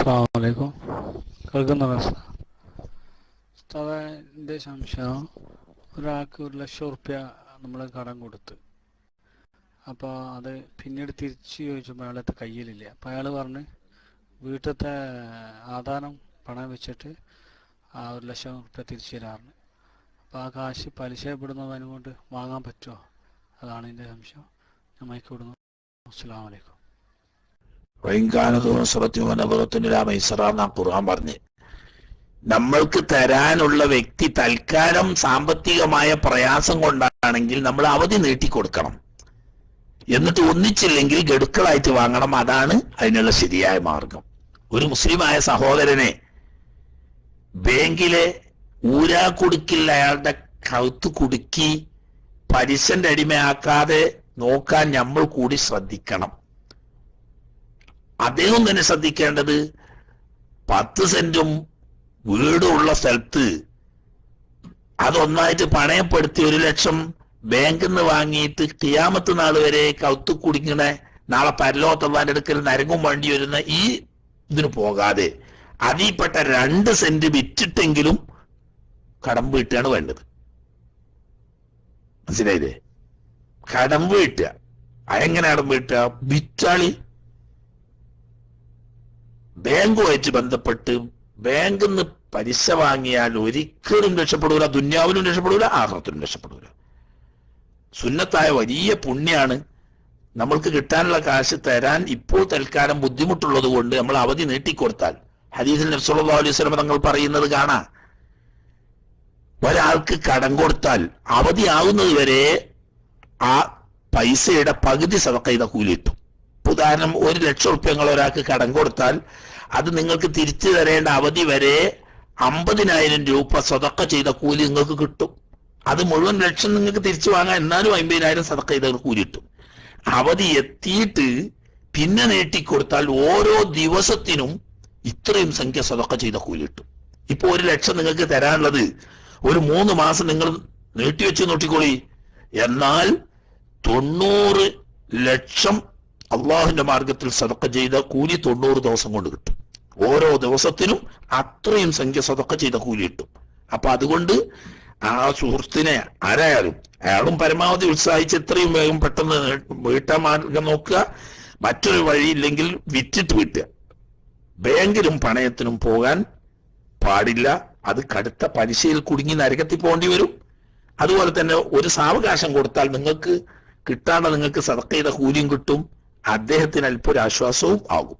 അസ്സാമലൈക്കും കേൾക്കുന്നുണ്ടോ ഉസ്താദെ എന്റെ സംശയം ഒരാൾക്ക് ഒരു ലക്ഷം ഉറുപ്യ നമ്മൾ കടം കൊടുത്ത്. അപ്പോൾ അത് പിന്നീട് തിരിച്ച് ചോദിച്ചപ്പോൾ അയാളത്തെ കയ്യിലില്ല. അപ്പോൾ അയാൾ പറഞ്ഞ് വീട്ടിലത്തെ ആധാരം പണം വെച്ചിട്ട് ആ ഒരു ലക്ഷം ഉറുപ്യ തിരിച്ചു തരാറുണ്ട് അപ്പോൾ ആ കാശ് പലിശപ്പെടുന്നതിനും കൊണ്ട് വാങ്ങാൻ പറ്റുമോ അതാണ് എന്റെ സംശയം. ഞാൻ മയക്ക് വിടുന്നു അസ്സാം വലൈക്കും വൈകാനതുറത്തിനുരാമൈസറാന്ന ഖുർആൻ പറഞ്ഞ്. നമ്മൾക്ക് തരാനുള്ള വ്യക്തി തൽക്കാലം സാമ്പത്തികമായ പ്രയാസം കൊണ്ടാണെങ്കിൽ നമ്മൾ അവധി നീട്ടിക്കൊടുക്കണം. എന്നിട്ട് ഒന്നിച്ചില്ലെങ്കിൽ ഗഡുക്കളായിട്ട് വാങ്ങണം. അതാണ് അതിനുള്ള ശരിയായ മാർഗം. ഒരു മുസ്ലിമായ സഹോദരനെ ബാങ്കിലെ ഊരാ കുടുക്കിൽ അയാളുടെ കഴുത്ത് കുടുക്കി പലിശന്റെ അടിമയാക്കാതെ നോക്കാൻ നമ്മൾ കൂടി ശ്രദ്ധിക്കണം. അദ്ദേഹം തന്നെ ശ്രദ്ധിക്കേണ്ടത് പത്ത് സെന്റും വീടും ഉള്ള സ്ഥലത്ത് അതൊന്നായിട്ട് പണയപ്പെടുത്തി ഒരു ലക്ഷം ബാങ്കിൽ നിന്ന് വാങ്ങിയിട്ട് കിയാമത്ത് നാൾ വരെ കൗത്തു കുടിക്കണ നാളെ പരലോത്തവാന്റെ അടുക്കൽ നരങ്ങും വണ്ടി വരുന്ന ഈ ഇതിന് പോകാതെ അതിൽപ്പെട്ട രണ്ട് സെന്റ് വിറ്റിട്ടെങ്കിലും കടം വീട്ടുകയാണ് വേണ്ടത്. മനസ്സിലായില്ലേ? കടം വീട്ടുക. അതെങ്ങനെ കടം വീട്ടുക? വിറ്റാളി ബാങ്കുമായിട്ട് ബന്ധപ്പെട്ട് ബാങ്കിൽ നിന്ന് പലിശ വാങ്ങിയാൽ ഒരിക്കലും രക്ഷപ്പെടൂല ദുന്യാവിനും രക്ഷപ്പെടൂല ആഹ്റത്തിനും രക്ഷപ്പെടൂല. സുന്നത്തായ വലിയ പുണ്യാണ് നമ്മൾക്ക് കിട്ടാനുള്ള കാശ് തരാൻ ഇപ്പോൾ തൽക്കാലം ബുദ്ധിമുട്ടുള്ളത് കൊണ്ട് നമ്മൾ അവധി നീട്ടിക്കൊടുത്താൽ. ഹദീസിൽ നബ്സുല്ലാ അലൈഹി സ്വലം തങ്ങൾ പറയുന്നത് കാണാ. ഒരാൾക്ക് കടം കൊടുത്താൽ അവധി ആകുന്നത് വരെ ആ പൈസയുടെ പകുതി സതക്ക ചെയ്ത കൂലി കിട്ടും ഉദാഹരണം ഒരു ലക്ഷം റുപ്യങ്ങൾ ഒരാൾക്ക് കടം കൊടുത്താൽ അത് നിങ്ങൾക്ക് തിരിച്ചു തരേണ്ട അവധി വരെ അമ്പതിനായിരം രൂപ സ്വതക്ക ചെയ്ത കൂലി നിങ്ങൾക്ക് കിട്ടും. അത് മുഴുവൻ ലക്ഷം നിങ്ങൾക്ക് തിരിച്ചു വാങ്ങാൻ എന്നാലും അമ്പതിനായിരം സതക്ക ചെയ്ത കൂലി കിട്ടും. അവധി എത്തിയിട്ട് പിന്നെ നീട്ടിക്കൊടുത്താൽ ഓരോ ദിവസത്തിനും ഇത്രയും സംഖ്യ സ്വതക്ക ചെയ്ത കൂലി കിട്ടും. ഇപ്പൊ ഒരു ലക്ഷം നിങ്ങൾക്ക് തരാനുള്ളത് ഒരു മൂന്ന് മാസം നിങ്ങൾ നീട്ടിവെച്ച് നോട്ടിക്കോളി എന്നാൽ തൊണ്ണൂറ് ലക്ഷം അള്ളാഹുവിന്റെ മാർഗത്തിൽ സതക്ക ചെയ്ത കൂലി തൊണ്ണൂറ് ദിവസം കൊണ്ട് കിട്ടും. ഓരോ ദിവസത്തിനും അത്രയും സംഖ്യ സതക്ക ചെയ്ത കൂലി കിട്ടും. അപ്പൊ അതുകൊണ്ട് ആ സുഹൃത്തിനെ ആരായാലും അയാളും പരമാവധി ഉത്സാഹിച്ച് എത്രയും വേഗം പെട്ടെന്ന് വീട്ടാൻ മാർഗം നോക്കുക. മറ്റൊരു വഴിയില്ലെങ്കിൽ വിറ്റിട്ട് വിട്ടുക. ബാങ്കിലും പണയത്തിനും പോകാൻ പാടില്ല. അത് കടുത്ത പലിശയിൽ കുടുങ്ങി നരകത്തിൽ പോകേണ്ടി വരും. അതുപോലെ തന്നെ ഒരു സാവകാശം കൊടുത്താൽ നിങ്ങൾക്ക് കിട്ടാണ്ട് നിങ്ങൾക്ക് സതക്ക ചെയ്ത കൂലിയും കിട്ടും. അദ്ദേഹത്തിന് അല്പൊരാശ്വാസവും ആകും.